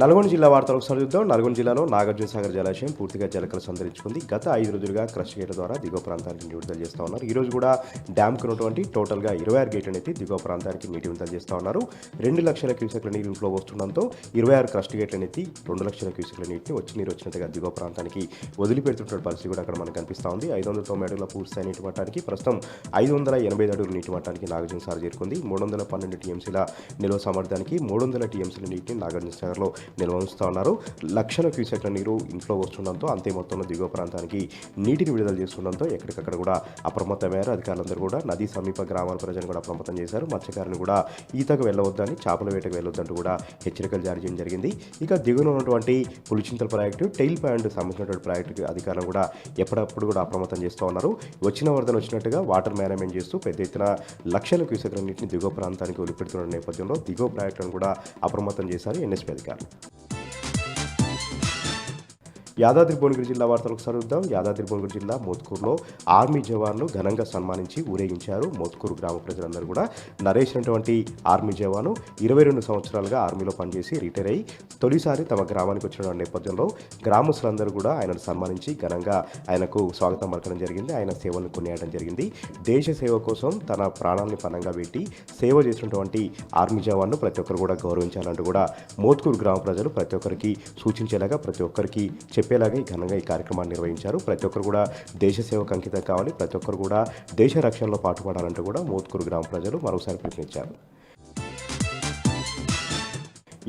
నల్గొండ జిల్లా వార్తలు ఒకసారి చూద్దాం. నల్గొండ జిల్లాలో నాగార్జున సాగర్ జలాశయం పూర్తిగా జలకల సంతరించుకుంది. గత ఐదు రోజులుగా క్రష్ గేట్ల ద్వారా దిగువ ప్రాంతానికి నీటి విడుదల చేస్తూ ఉన్నారు. ఈరోజు కూడా డ్యామ్కి ఉన్నటువంటి టోటల్గా ఇరవై ఆరు గేట్లను అనేది దిగువ ప్రాంతానికి నీటి విడుదల చేస్తూ ఉన్నారు. రెండు లక్షల క్యూసెక్ల నీరు ఫ్లో వస్తుండడంతో ఇరవై ఆరు క్రస్ట్ గేట్లను ఎత్తి రెండు లక్షల క్యూసెక్ల నీటిని వచ్చి నీరు వచ్చినట్టుగా దిగువ ప్రాంతానికి వదిలిపెడుతున్న పరిస్థితి కూడా అక్కడ మనకు కనిపిస్తూ ఉంది. ఐదు వందల తొంభై అడుగుల పూర్తి నీటి మట్టానికి ప్రస్తుతం ఐదు వందల ఎనభై ఐదు అడుగుల నీటి మట్టానికి నాగార్జున సాగర్ చేరుకుంది. మూడు వందల పన్నెండు టీఎంసీల నిల్వ సామర్థ్యానికి మూడు వందల టీఎంసీల నీటిని నాగార్జున సాగర్లో నిల్వ ఉంచుతా ఉన్నారు లక్షల క్యూసెట్ల నీరు ఇన్ఫ్లో వస్తుండడంతో అంతే మొత్తంలో దిగువ ప్రాంతానికి నీటిని విడుదల చేస్తుండడంతో ఎక్కడికక్కడ కూడా అప్రమత్తమయ్యారు అధికారులందరూ కూడా నదీ సమీప గ్రామాల ప్రజలను కూడా అప్రమత్తం చేశారు. మత్స్యకారులు కూడా ఈతకు వెళ్ళవద్దని చేపల వేటకు వెళ్ళొద్దంటూ కూడా హెచ్చరికలు జారీ చేయడం జరిగింది. ఇక దిగున ఉన్నటువంటి పులిచింతల ప్రాజెక్టు టైల్ పాయింట్ సంబంధించినటువంటి ప్రాజెక్టు అధికారులు కూడా ఎప్పటికప్పుడు కూడా అప్రమత్తం చేస్తూ ఉన్నారు. వచ్చిన వరదలు వచ్చినట్టుగా వాటర్ మేనేజ్మెంట్ చేస్తూ పెద్ద ఎత్తున లక్షల క్యూసెక్ల నీటిని దిగువ ప్రాంతానికి ఒలిపెడుతున్న నేపథ్యంలో దిగువ ప్రాజెక్టులను కూడా అప్రమత్తం చేశారు ఎన్ఎస్పీ అధికారులు. యాదాద్రి భువనగిరి జిల్లా వార్తలకు సరుద్దాం యాదాద్రి భువనగిరి జిల్లా మోత్కూరులో ఆర్మీ జవాన్ను ఘనంగా సన్మానించి ఊరేగించారు. మోత్కూరు గ్రామ ప్రజలందరూ కూడా నరేష్ అనేటువంటి ఆర్మీ జవాను ఇరవై రెండు సంవత్సరాలుగా ఆర్మీలో పనిచేసి రిటైర్ అయ్యి తొలిసారి తమ గ్రామానికి వచ్చిన నేపథ్యంలో గ్రామస్తులందరూ కూడా ఆయనను సన్మానించి ఘనంగా ఆయనకు స్వాగతం పలకడం జరిగింది. ఆయన సేవలను కొనియాడడం జరిగింది. దేశ సేవ కోసం తన ప్రాణాన్ని పణంగా పెట్టి సేవ చేసినటువంటి ఆర్మీ జవాన్ను ప్రతి ఒక్కరు కూడా గౌరవించాలంటూ కూడా మోత్కూరు గ్రామ ప్రజలు ప్రతి ఒక్కరికి సూచించేలాగా ప్రతి ఒక్కరికి చెప్పేలాగా ఈ ఘనంగా ఈ కార్యక్రమాన్ని నిర్వహించారు. ప్రతి ఒక్కరు కూడా దేశ సేవకు అంకితం కావాలి. ప్రతి ఒక్కరు కూడా దేశ రక్షణలో పాటుపడాలంటూ కూడా మోత్కూరు గ్రామ ప్రజలు మరోసారి పిలుపునిచ్చారు.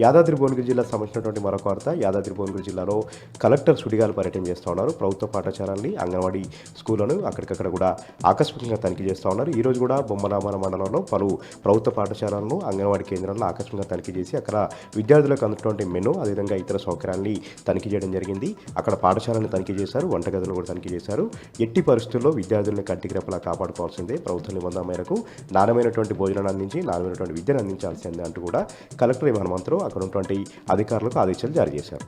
యాదాద్రి భువనగిరి జిల్లా సంబంధించినటువంటి మరొక వార్త. యాదాద్రి భువనగిరి జిల్లాలో కలెక్టర్ సుడిగాలు పర్యటన చేస్తూ ఉన్నారు. ప్రభుత్వ పాఠశాలల్ని అంగన్వాడీ స్కూళ్ళను అక్కడికక్కడ కూడా ఆకస్మికంగా తనిఖీ చేస్తూ ఉన్నారు. ఈ రోజు కూడా బొమ్మరామాల మండలంలో పలు ప్రభుత్వ పాఠశాలలను అంగన్వాడీ కేంద్రాలను ఆకస్మికంగా తనిఖీ చేసి అక్కడ విద్యార్థులకు అందుతున్నటువంటి మెను అదేవిధంగా ఇతర సౌకర్యాన్ని తనిఖీ చేయడం జరిగింది. అక్కడ పాఠశాలను తనిఖీ చేశారు వంటగదులను కూడా తనిఖీ చేశారు. ఎట్టి పరిస్థితుల్లో విద్యార్థులను కంటికి రెప్పలా కాపాడుకోవాల్సిందే. ప్రభుత్వ నిబంధన మేరకు నాణ్యమైనటువంటి భోజనాన్ని అందించి నాణ్యమైనటువంటి విద్యను అందించాల్సిందే అంటూ కూడా కలెక్టర్ హనుమంతరావు అక్కడ ఉన్నటువంటి అధికారులకు ఆదేశాలు జారీ చేశారు.